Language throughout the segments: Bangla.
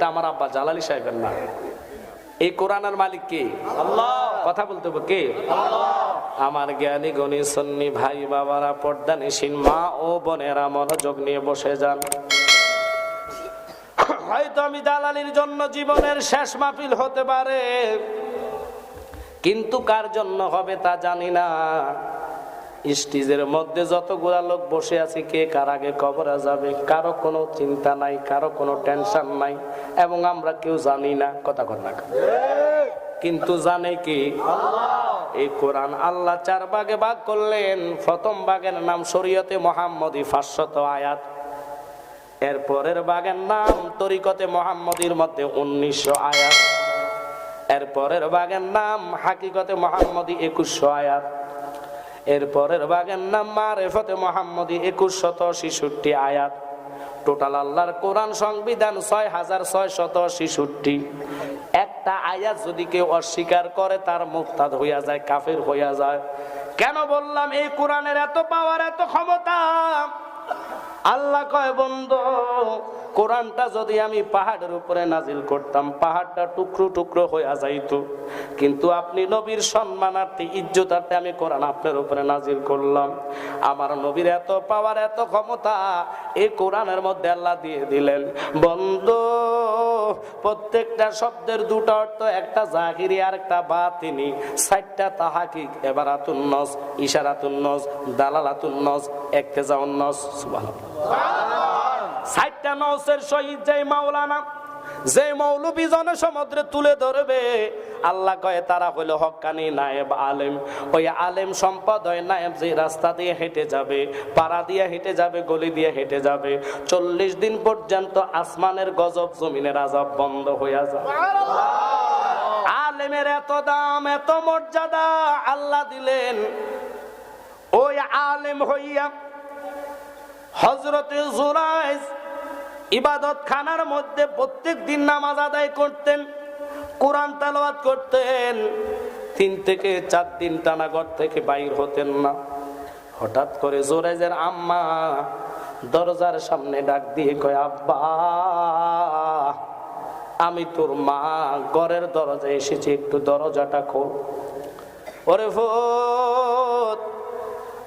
এটা আমার আব্বা জালালি সাহেবের না এই কোরআনের মালিক কে? কথা বলতে হবে কে? আমার জ্ঞানী গণী সন্নি ভাই বাবারা পর্দা নিশিন মা ও বোনেরা মনোযোগ নিয়ে বসে যান। হয়তো আমি দালালির জন্য জীবনের শেষ মাহফিল হতে পারে কিন্তু কার জন্য হবে তা জানি না। স্টেজের মধ্যে যতগুলা লোক বসে আছে, কে কার আগে কবরা যাবে, কারও কোনো চিন্তা নাই, কারও কোনো টেনশন নাই, এবং আমরা কেউ জানি না, কথা না কিন্তু জানে কি? এই কোরআন আল্লাহ চার ভাগে ভাগ করলেন। প্রথম ভাগের নাম শরীয়তে মোহাম্মদী পাঁচশত আয়াত। এর পরের বাগের নাম তরিকতে মোহাম্মদীর মধ্যে উনিশশো আয়াত। এর পরের বাগের নাম হাকিকতে মোহাম্মদী একুশশো আয়াত। এর পরের বাগের নাম মারেফতে মোহাম্মদী একুশ শত ছিষট্টি আয়াত। টোটাল আল্লাহর কোরআন সংবিধান ছয় হাজার ছয় শত ছিষট্টি। একটা আয়াত যদি কেউ অস্বীকার করে, তার মুক্তাদ হইয়া যায়, কাফের হইয়া যায়। কেন বললাম এই কোরআনের এত পাওয়ার এত ক্ষমতা? আল্লাহ কয়, বন্ধু কোরআনটা যদি আমি পাহাড়ের উপরে নাজিল করতাম, পাহাড়টা টুকরো টুকরো হইয়া যাইতো। কিন্তু আপনি নবীর সম্মানার্থে, ইজ্জতার্থে আমি কোরআন আপনার উপরে নাজিল করলাম। আমার নবীর এত পাওয়ার, এত ক্ষমতা এই কোরআনের মধ্যে আল্লাহ দিয়ে দিলেন। বন্ধ, প্রত্যেকটা শব্দের দুটো অর্থ, একটা জাহিরি আর একটা বাতিনি। সাইটটা তাহাকিক এবার আতুন্নস ইশারাতুন্নস দালালাতুন্নস একতেজাউন্নস সুবহানাল্লাহ। ষাটটা নসের শহীদ যে মাওলানা যে মৌলবী জনসমুদ্রে তুলে ধরবে। আল্লাহ কয়ে, তারা হলো হকানি নায়েব আলেম। ওই আলেম সম্পদ হয় নায়েব যে রাস্তা দিয়ে হেঁটে যাবে, পাড়া দিয়ে হেঁটে যাবে, গলি দিয়ে হেঁটে যাবে। চল্লিশ দিন পর্যন্ত আসমানের গজব জমিনের আজব বন্ধ হইয়া যায়। আলেমের এত দাম, এত মর্যাদা আল্লাহ দিলেন। ওই আলেম হইয়া হজরতে জুরাইজ ইবাদত খানার মধ্যে প্রত্যেক দিন নামাজ আদায় করতেন, কোরআন তালাওয়াত করতেন। তিন থেকে চার দিন টানা ঘর থেকে বাইর হতেন না। হঠাৎ করে জোরাইজের আম্মা দরজার সামনে ডাক দিয়ে কয়, আব্বা, আমি তোর মা, ঘরের দরজায় এসেছি, একটু দরজাটা খোল। ওরে ভোত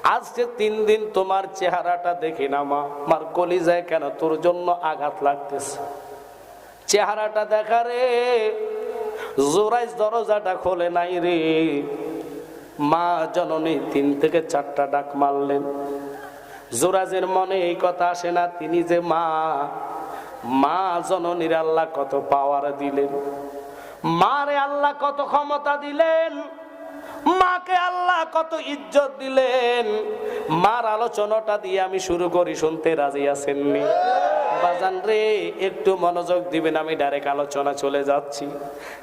আজকে তিন দিন তোমার চেহারাটা দেখি না, মা। আমার কলিজায় কেন তোর জন্য আঘাত লাগতেছে? চেহারাটা দেখা রে জোরাইজ দরজাটা খোলে নাই রে। মা জননী তিন থেকে চারটা ডাক মারলেন। জোরাজের মনে এই কথা আসে না, তিনি যে মা মা জননীর আল্লাহ কত পাওয়ার দিলেন। মারে আল্লাহ কত ক্ষমতা দিলেন। মাকে আল্লাহ কত ইজ্জত দিলেন। মার আলোচনাটা দিয়ে আমি শুরু করি, শুনতে রাজি আছেননি? বাজান রে, একটু মনোযোগ দিবেন, আমি ডাইরেক্ট আলোচনা চলে যাচ্ছি।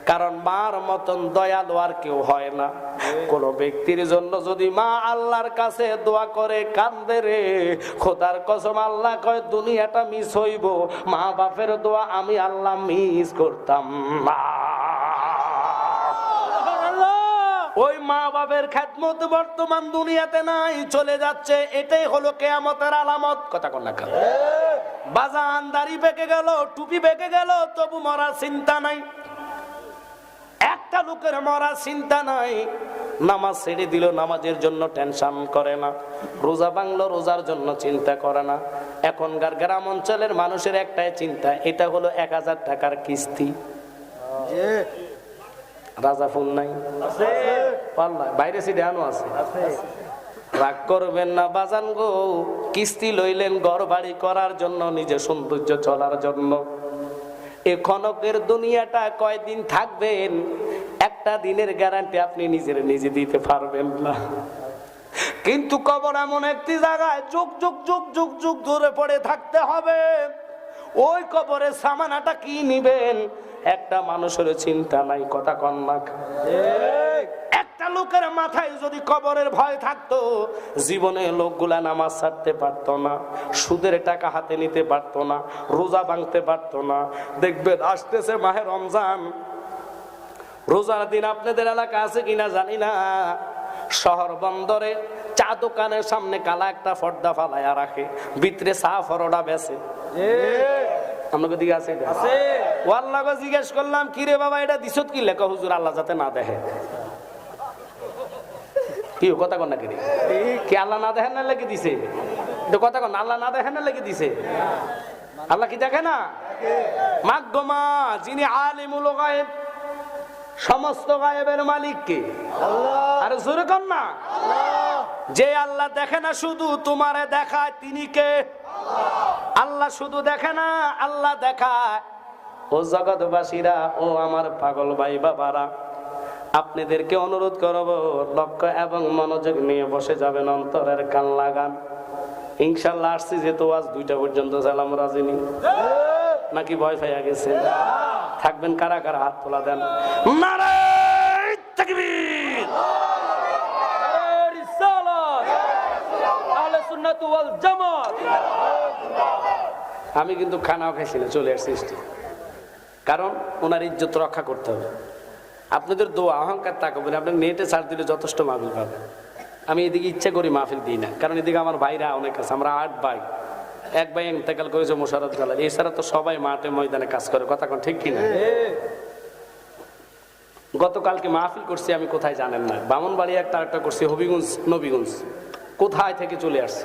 কারণ মার মতন দয়ালু আর কেউ হয় না। কোন ব্যক্তির জন্য যদি মা আল্লাহর কাছে দোয়া করে, কান্দে রে, খোদার কসম আল্লাহ কয়, দুনিয়াটা মিস হইব। মা বাপের দোয়া আমি আল্লাহ মিস করতাম। না ওই মা বাবের খ্যাতমত বর্তমান দুনিয়াতে নাই, চলে যাচ্ছে, এটাই হলো কেয়ামতের আলামত। কথা না বাজান দাড়ি বেঁকে গেল, টুপি বেঁকে গেল, তবু মরা চিন্তা নাই। একটা লোকের মরা চিন্তা নাই, নামাজ ছেড়ে দিল, নামাজের জন্য টেনশন করে না। রোজা বাংলো রোজার জন্য চিন্তা করে না। এখনকার গ্রাম অঞ্চলের মানুষের একটাই চিন্তা, এটা হলো এক হাজার টাকার কিস্তি। রাজা ফোন নাই? পাল্লা বাইরে সিটে আনো আছে। রাগ করবেন না বাজান গো। কিস্তি লইলেন ঘর বাড়ি করার জন্য নিজে সৌন্দর্য চলার জন্য। এ ক্ষণকের দুনিয়াটা কয়দিন থাকবেন? একটা দিনের গ্যারান্টি আপনি নিজের নিজে দিতে পারবেন না। কিন্তু কবর এমন একটি জায়গায় যুগ যুগ যুগ যুগ যুগ ধরে পড়ে থাকতে হবে। ওই কবরের সামানাটা কি নিবেন? একটা মানুষের চিন্তা নাই কথা কন্যা একটা লোকের মাথায় যদি কবরের ভয় থাকতো জীবনে লোকগুলা নামাজ ছাড়তে পারতো না সুদের টাকা হাতে নিতে পারতো না রোজা ভাঙতে পারতো না। দেখবেন আসতেছে মাহে রমজান। রোজার দিন আপনাদের এলাকা আছে কিনা জানি না। শহর বন্দরে চা দোকানের সামনে কালা একটা পর্দা ফালাইয়া রাখে ভিতরে চা ফরোডা বেছে। আপনাকে দিকে আছে এটা? ও আল্লাহকে জিজ্ঞেস করলাম কি রে বাবা এটা দিছত কি? লেখা হুজুর আল্লাহ যাতে না দেখে। কি কথা কন না কি রে? কি আল্লাহ না দেখেন না লেগে দিছে? কথা কন আল্লাহ না দেখেন না লেগে দিছে? আল্লাহ কি দেখে না? মাগমা যিনি আলিমুল গায়েব সমস্ত গায়েবের মালিক কে? আরে জোরে কর না। যে আল্লাহ দেখে না শুধু তোমারে দেখায় তিনি কে? আল্লাহ শুধু দেখে না আল্লাহ দেখায় ও জগৎবাসীরা ও আমার পাগল ভাই বাবারা আপনাদেরকে অনুরোধ করব লক্ষ্য এবং মনোযোগ নিয়ে বসে যাবেন অন্তরের কান লাগান। ইনশাল্লাহ আসছি যেহেতু আজ দুইটা পর্যন্ত সালাম রাজিনী নাকি ভয় পাইয়া গেছে থাকবেন কারা কারা? হাত তোলা দেন। আমি কিন্তু খানাও খাইছি না চলে আসছি। কারণ ওনার ইজ্জত রক্ষা করতে হবে। আপনাদের দোয়া, অহংকার তাকাবেন আপনি নেটে ছাড় দিলে যথেষ্ট মাহফিল পাবেন আমি এদিকে ইচ্ছা করি মাহফিল দিই না। কারণ এদিকে আমার ভাইরা অনেক আছে, আমরা আট ভাই। এক ভাই ইন্তেকাল করেছে মোশারত গালা এছাড়া তো সবাই মাঠে ময়দানে কাজ করে, কথা কোন ঠিক কিনা? গতকালকে মাহফিল করছি, আমি কোথায় জানেন না। বামনবাড়ি একটা একটা করছি, হবিগঞ্জ, নবীগঞ্জ। কোথায় থেকে চলে আসছে?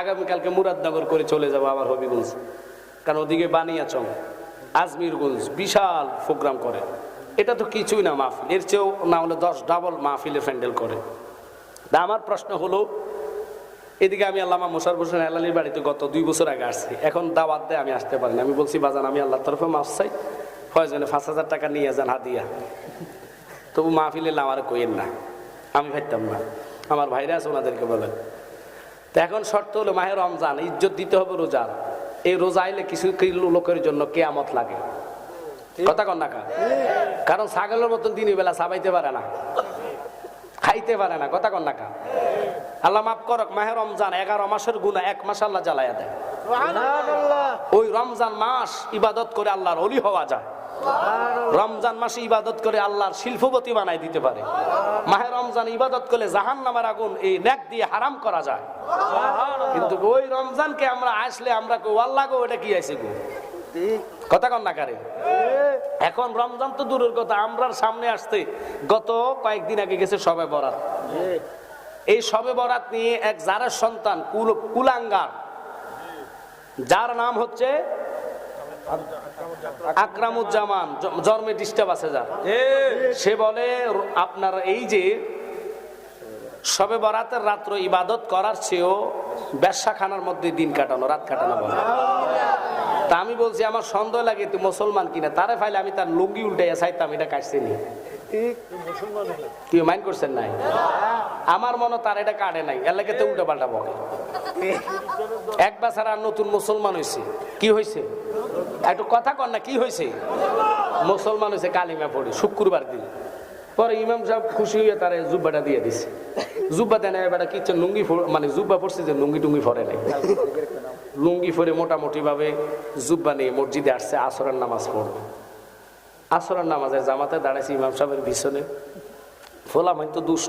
আগামীকালকে মুরাদনগর করে চলে যাব আবার হবিগঞ্জ। কারণ ওদিকে বানিয়াচং। আজমিরগঞ্জ বিশাল প্রোগ্রাম করে। এটা তো কিছুই না মাহফিল, এর চেয়েও না হলে দশ ডাবল মাহফিলে ফ্যান্ডেল করে। তা আমার প্রশ্ন হলো, এদিকে আমি আল্লামা মোশার হোসেন আল্লালির বাড়িতে গত দুই বছর আগে আসছি, এখন দাওয়াত দেয় আমি আসতে পারি না। আমি বলছি, বাজান, আমি আল্লাহর তরফে মাফ চাই ফয়জনে পাঁচ হাজার টাকা নিয়ে যান হাদিয়া তবু মাহফিলে আমার কইেন না, আমি ভাবতাম না। আমার ভাইরা আছে, ওনাদেরকে বলেন। তো এখন শর্ত হলো, মাহে রমজান, ইজ্জত দিতে হবে রোজার। এই রোজা আইলে কিছু লোকের জন্য কেয়ামত লাগে? কথা কন না কারণ ছাগলের মতন দিনের বেলা সাবাইতে পারে না। খাইতে পারে না কথা কন না আল্লাহ মাফ করক মাহে রমজান এগারো মাসের গুণা এক মাস আল্লাহ জ্বালাইয়া দেয়। ওই রমজান মাস ইবাদত করে আল্লাহর অলি হওয়া যায়। রমজান মাসে ইবাদত করে আল্লাহর শিল্পপতি বানাই দিতে পারে। মাহে রমজান ইবাদত করলে জাহান নামের আগুন এই ন্যাক দিয়ে হারাম করা যায়। কিন্তু ওই রমজানকে আমরা আসলে আমরা কই, আল্লাহ গো ওটা কি আছে গো? কথা কন না কারে? এখন রমজান তো দূরের কথা, আমরার সামনে আসতে গত কয়েকদিন আগে গেছে সবে বরাত। এই সবে বরাত নিয়ে এক জারের সন্তান কুল কুলাঙ্গার, যার নাম হচ্ছে আকরামুজ্জামান জন্মে ডিস্টার্ব আছে যার সে বলে আপনার এই যে সবে বরাতের রাত্র ইবাদত করার চেয়েও ব্যবসা খানার মধ্যে দিন কাটানো রাত কাটানো বলে তা আমি বলছি আমার সন্দেহ লাগে তুই মুসলমান কিনা? তারে ফাইলে আমি তার লুঙ্গি উল্টাইয়া চাইতাম এটা কাটছি নি কি মাইন্ড করছেন নাই? আমার মনে তার এটা কাটে নাই এর তো উল্টা পাল্টা বকে এক বছর আর নতুন মুসলমান হয়েছে কি হয়েছে একটু কথা কর না কি হয়েছে মুসলমান হয়েছে কালিমা পড়ি শুক্রবার দিন। পরে ইমাম সাহেব খুশি হয়ে তার জুব্বাটা দিয়ে দিছে। জুব্বা দেয় না এবার কিচ্ছু লুঙ্গি মানে জুব্বা পড়ছে যে লুঙ্গি টুঙ্গি ফরে নাই। লুঙ্গি পরে মোটামুটিভাবে জুব্বা নিয়ে মসজিদে আসছে, আসরের নামাজ পড়বে। আসরের নামাজের জামাতে দাঁড়াইছে ইমাম সাহেবের পিছনে। ফোলা তো দুষ্ট।